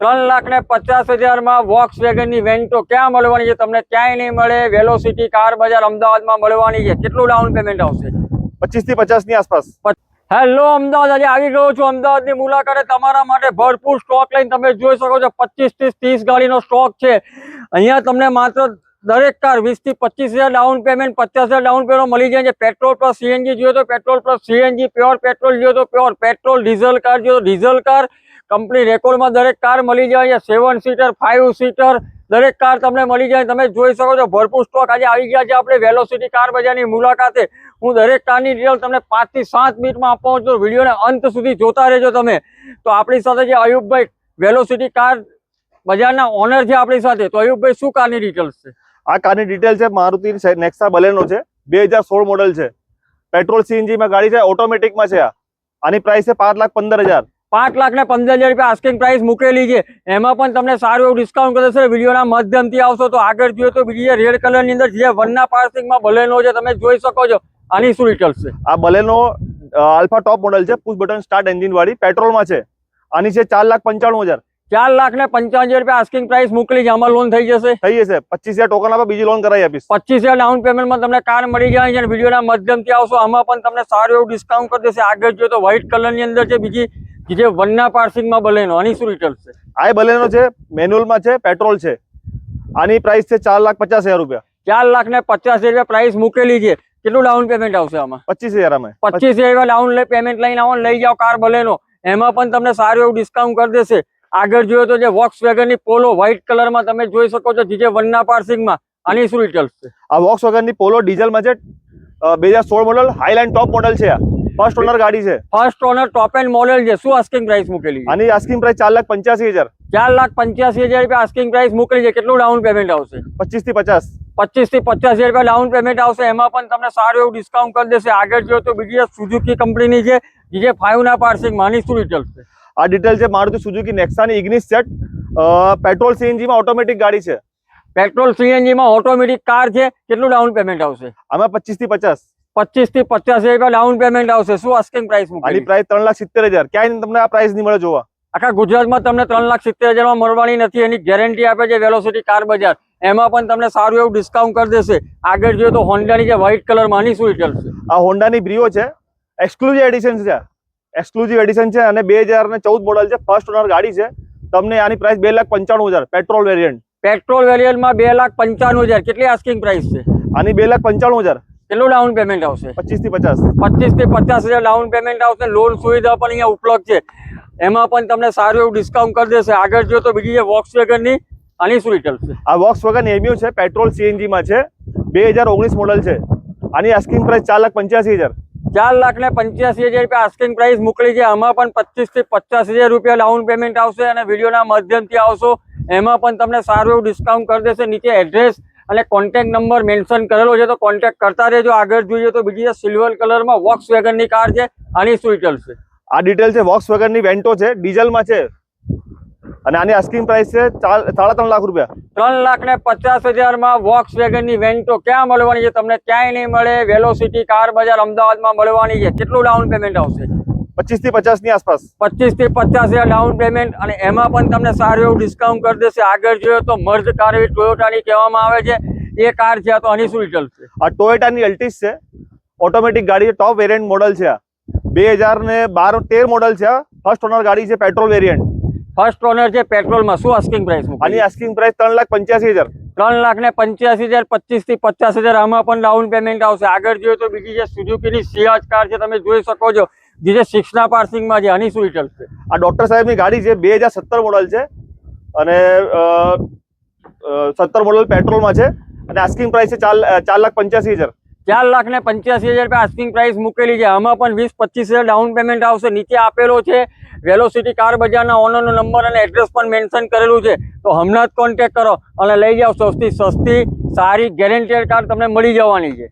ત્રણ લાખ ને પચાસ હજારમાં વોક્સ વેગનની વેન્ટો ક્યાં મળવાની છે? તમને ક્યાંય નહીં મળે. વેલોસિટી કાર બજાર અમદાવાદમાં મળવાની છે. કેટલું ડાઉન પેમેન્ટ આવશે? પચીસથી પચાસની આસપાસ. હેલો અમદાવાદ. આજે આવી ગયો છું અમદાવાદની મુલાકાતે. તમારા માટે ભરપૂર સ્ટોક લઈને તમે જોઈ શકો છો. પચીસથી ત્રીસ ગાડીનો સ્ટોક છે. અહીંયા તમને માત્ર દરેક કાર વીસથી પચીસ હજાર ડાઉન પેમેન્ટ પચાસ હજાર ડાઉન પેમેન્ટ મળી જાય છે. પેટ્રોલ પ્લસ સીએનજી જોઈએ તો petrol plus CNG pure petrol જોઈએ તો પ્યોર પેટ્રોલ ડીઝલ કાર જોઈએ તો ડીઝલ કાર કંપની રેકોર્ડમાં દરેક કાર મળી જાય અહીંયા સેવન સીટર ફાઇવ સીટર દરેક કાર તમને મળી જાય. તમે જોઈ શકો છો, ભરપૂર સ્ટોક આજે આવી ગયા છે આપણે વેલોસિટી કાર બજારની મુલાકાતે. હું દરેક કારની ડિટેલ તમને પાંચથી સાત મિનિટમાં આપવાનો છું. વિડીયોને અંત સુધી જોતા રહેજો તમે. તો આપણી સાથે જે અયુબભાઈ. વેલોસિટી કાર બજારના ઓનર છે આપણી સાથે. તો અયુબભાઈ, શું કારની ડિટેલ્સ છે? આ કારની ડિટેલ છે મારુતિ નેક્સા બલેનો છે. બે મોડલ છે. પેટ્રોલ સીએનજીમાં ગાડી છે ઓટોમેટિકમાં છે આની પ્રાઇસ છે પાંચ લાખ પંદર હજાર. પાંચ લાખ ને પંદર હજાર રૂપિયા આસ્કિંગ પ્રાઇસ મૂકેલી છે. એમાં પણ તમને સારું એવું ડિસ્કાઉન્ટ કરે છે વિડીયોના માધ્યમથી આવશો તો આગળ જોઈએ તો બીજી રેડ કલરની અંદર જે વનના પાર્સિંગમાં બલેનો છે તમે જોઈ શકો છો. આની શું ડિટેલ્સ છે? આ બલેનો આલ્ફા ટોપ મોડલ છે. પુશ બટન સ્ટાર્ટ એન્જિન વાળી પેટ્રોલમાં છે. આની છે ચાર લાખ પંચાણું હજાર. ચાર લાખ ને પંચાવન હજાર રૂપિયા આસ્કિંગ પ્રાઇસ મોકલી છે. આમાં લોન થઈ જશે? થઈ જશે. પચીસ હજાર ટોકન આપે બીજી લોન કરાવી આપીશ. પચીસ હજાર ડાઉન પેમેન્ટમાં તમને કાર મળી જાય છે વિડીયોના માધ્યમથી આવશો. આમાં પણ તમને સારું એવું ડિસ્કાઉન્ટ કરી દેશે. આગળ જોઈએ તો વ્હાઇટ કલરની અંદર છે. બીજી જે વનના પાર્સિંગમાં બલેનો આની શું ડિટેલ્સ છે? આ બલેનો છે મેન્યુઅલમાં છે પેટ્રોલ છે. આની પ્રાઇસ છે ચાર લાખ પચાસ હજાર રૂપિયા. ચાર લાખ ને પચાસ હજાર રૂપિયા પ્રાઇસ મૂકેલી છે. કેટલું ડાઉન પેમેન્ટ આવશે આમાં? પચીસ હજાર અમે પચીસ હજાર ડાઉન પેમેન્ટ લઈને આવો લઈ જાઓ કાર બલેનો. એમાં પણ તમને સારું એવું ડિસ્કાઉન્ટ કરી દેશે. આગળ જોઈએ તો જે વોક્સ વેગનની પોલો વ્હાઇટ કલરમાં તમે જોઈ શકો છો જે વનના પાર્સિંગમાં આની શું ડિટેલ્સ છે? આ વોક્સ વેગનની પોલો ડીઝલમાં છે બે હજાર સોળ મોડલ હાઈલાઇન ટોપ મોડલ છે આ. ફર્સ્ટ ઓનર ગાડી છે. First owner top end model છે. શું આસ્કિંગ પ્રાઇસ મૂકેલી આની આસ્કિંગ પ્રાઇસ ચાર લાખ પંચ્યાસી હજાર. ચાર લાખ પંચ્યાસી હજાર રૂપિયા આસ્કિંગ પ્રાઇસ મૂકેલી છે. કેટલું ડાઉન પેમેન્ટ આવશે? પચીસથી પચાસ. પચીસથી પચાસ હજાર રૂપિયા ડાઉન પેમેન્ટ આવશે. એમાં પણ તમને સારું એવું ડિસ્કાઉન્ટ કરી દેશે. આગળ જોઈએ તો બીજી સુઝુકી કંપનીની છે જે ફાઈવ ના પાર્સિંગ માની શું ડિટેલ છે? આ ડિટેલ છે મારુતિ સુઝુકી નેક્સાની ઇગ્નિસ સેટ પેટ્રોલ સીએનજીમાં ઓટોમેટિક ગાડી છે. પેટ્રોલ સીએનજી માં ઓટોમેટિક કાર છે. કેટલું ડાઉન પેમેન્ટ આવશે? આમાં પચીસથી પચાસ. પચીસથી પચાસ હજાર રૂપિયા ડાઉન પેમેન્ટ આવશે. શું આસ્કિંગ પ્રાઇસ આની પ્રાઇસ ત્રણ લાખ સિત્તેર હજાર. ક્યાંય તમને આ પ્રાઇસ નહીં મળે જોવા. આખા ગુજરાતમાં તમને ત્રણ લાખ સિત્તેર હજારમાં મળવાની નથી. એની ગેરંટી આપે છે વેલોસિટી કાર બજાર. એમાં પણ તમને સારું એવું ડિસ્કાઉન્ટ કરી દેશે. આગળ જોઈએ તો હોન્ડાની જે વ્હાઇટ કલરમાં માની શું ડિટેલ્સ છે? આ હોન્ડાની બ્રિયો છે. એક્સક્લુઝિવ એડિશન છે. એક્સક્લુઝિવ એડિશન છે અને બે હજાર ને ચૌદ મોડલ છે. ફર્સ્ટ ઓનર ગાડી છે. તમને આની પ્રાઇસ બે લાખ પંચાણું હજાર. પેટ્રોલ વેરિયન્ટ પેટ્રોલ વેરિયન્ટમાં બે લાખ પંચાણું હજાર. કેટલી આસ્કિંગ પ્રાઇસ છે? આની બે લાખ પંચાણું હજાર. કેટલું ડાઉન પેમેન્ટ આવશે? પચીસથી પચાસ. પચીસથી પચાસ હજાર ડાઉન પેમેન્ટ આવશે. લોન સુવિધા પણ અહીંયા ઉપલબ્ધ છે. એમાં પણ તમને સારું એવું ડિસ્કાઉન્ટ કરી દેશે. આગળ જોઈએ તો બીજી જે વોક્સ વેગનની આની શું ડિટેલ્સ છે. આ વોક્સ વગર એમ્યુ છે પેટ્રોલ સીએનજીમાં છે. બે હજાર ઓગણીસ મોડલ છે. આની આસ્કિંગ પ્રાઇસ ચાર લાખ પંચ્યાસી હજાર. ચાર લાખ ને પંચ્યાસી હજાર રૂપિયા આસ્કિંગ પ્રાઇસ મોકલી છે. આમાં પણ પચીસથી પચાસ હજાર રૂપિયા ડાઉન પેમેન્ટ આવશે અને વિડીયોના માધ્યમથી આવશો. એમાં પણ તમને સારું એવું ડિસ્કાઉન્ટ કરી દેશે. નીચે એડ્રેસ અને કોન્ટેક્ટ નંબર મેન્શન કરેલો છે તો કોન્ટેક્ટ કરતા રહેજો. આગળ જોઈએ તો બીજી સિલ્વર કલરમાં વોક્સ વેગનની કાર છે આની શું છે? આ ડિટેલ છે વોક્સ વેગનની વેન્ટો છે ડીઝલમાં છે. અને આની આસ્કિંગ પ્રાઇસ છે સાડા ત્રણ લાખ રૂપિયા. ત્રણ લાખ ને પચાસ હજારમાં વોક્સ વેગનની વેન્ટો ક્યાં મળવાની છે? તમને ક્યાંય નહીં મળે. વેલોસિટી કાર બજાર અમદાવાદમાં મળવાની છે. કેટલું ડાઉન પેમેન્ટ આવશે? પચીસથી પચાસની આસપાસ. પચીસથી પચાસ હજાર ડાઉન પેમેન્ટ અને એમાં પણ તમને સારું એવું ડિસ્કાઉન્ટ કરી દેશે. આગળ જોઈએ તો મર્જ કાર એવી ટોયોટાની કહેવામાં આવે છે. એ કાર છે તો આની શું છે. આ ટોયોટાની અલ્ટિસ છે. ઓટોમેટિક ગાડી ટોપ વેરિયન્ટ મોડલ છે આ. બે હજાર ને બાર તેર મોડલ છે આ. ફર્સ્ટ ઓનર ગાડી છે પેટ્રોલ વેરિયન્ટ ફર્સ્ટ ઓનર છે પેટ્રોલમાં શું આસ્કિંગ પ્રાઇસ આની આસ્કિંગ પ્રાઇસ ત્રણ લાખ પંચ્યાસી હજાર. ત્રણ લાખ ને પંચ્યાસી હજાર પચીસથી પચાસ હજાર આમાં પણ ડાઉન પેમેન્ટ આવશે. આગળ જોઈએ તો બીજી જે સુઝુકીની સિયાજ કાર છે તમે જોઈ શકો છો. જે છે સિક્સના પાર્સિંગમાં છે આની શું છે. આ ડોક્ટર સાહેબની ગાડી છે બે હજાર સત્તર મોડલ છે અને સત્તર મોડલ પેટ્રોલમાં છે અને આસ્કિંગ પ્રાઇસ છે ચાર ચાર લાખ પંચ્યાસી હજાર. ચાર લાખ ને પંચ્યાસી હજાર રૂપિયા આસ્કિંગ પ્રાઇસ મૂકેલી છે. આમાં પણ વીસ પચીસ હજાર ડાઉન પેમેન્ટ આવશે. નીચે આપેલો છે વેલોસિટી કાર બજારના ઓનરનો નંબર અને એડ્રેસ પણ મેન્શન કરેલું છે. તો હમણાં જ કોન્ટેક કરો અને લઈ જાઓ. સસ્તી સસ્તી સારી ગેરેન્ટેડ કાર તમને મળી જવાની છે.